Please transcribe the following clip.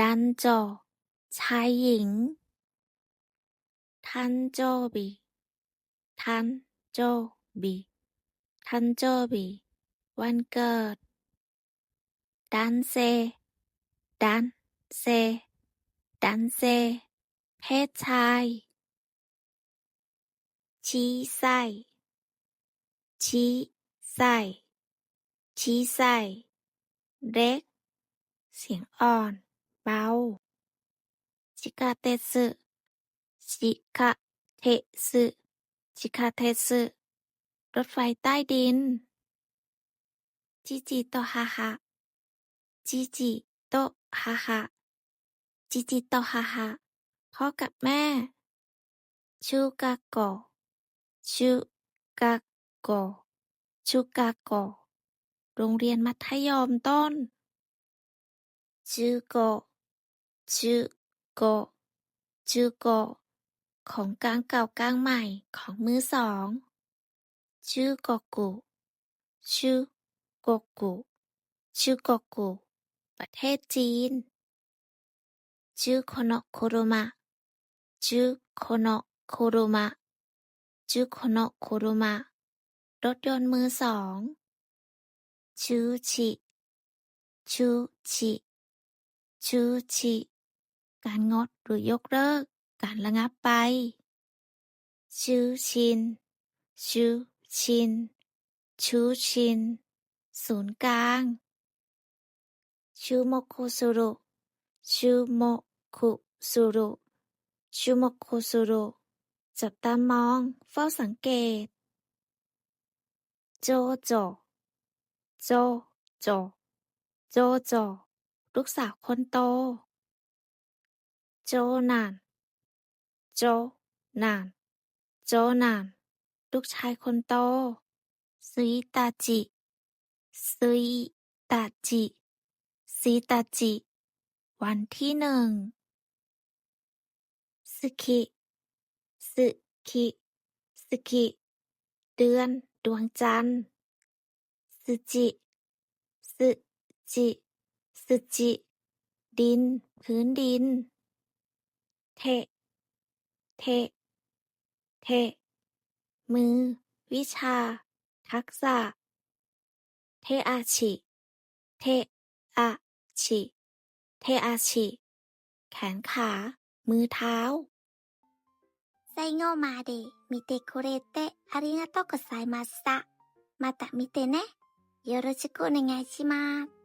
ดันโจ ชายหญิง ทันโจบี ทันโจบี ทันโจบี วันเกิด ดันเซ ดันเซ ดันเซ เพศชาย ชี้ไส้ ชี้ไส้ชี้ไส้เล็ก เสียงอ่อน เบา ชิคาเตสึ ชิคาเทสึ ชิคาเทสึ รถไฟใต้ดิน จิจิโตฮาฮะ จิจิโตฮาฮะ จิจิโตฮาฮะ พ่อกับแม่ ชูกาโก ชูกาโก ชูกาโก โรงเรียนมัธยมต้นจูโกะจูโกะจูโกะ ของกลางเก่ากลางใหม่ของมือสองจูโกกุชูโกกุชูโกกุ ประเทศจีนจูโคโนโคโรมะจูโคโนโคโรมะจูโคโนโคโรมะ รถยนต์มือสองชูชิ ชูชิ ชูชิ การงดหรือยกเลิก การระงับไป ชูชิน ชูชิน ชูชิน ศูนย์กลาง ชูโมโคสุรุ ชูโมคุสุรุ ชูโมคุสุรุ จับตามอง เฝ้าสังเกต โจโจ โจโจ โจโจ ลูกสาวคนโต โจนานโจนานโจนาน ลูกชายคนโตซุยตาจิซุยตาจิซีตาจิ วันที่หนึ่งสึคิสึคิสึคิเดือนดวงจันทร์สจิสจิสจิ ดิน พื้นดิน เท เท เท มือ วิชา ทักษะ เทอาชิ เทอาชิ เทอาชิ แขนขา มือเท้า 最後まで見てくれてありがとうございました。また見てね。よろしくお願いします。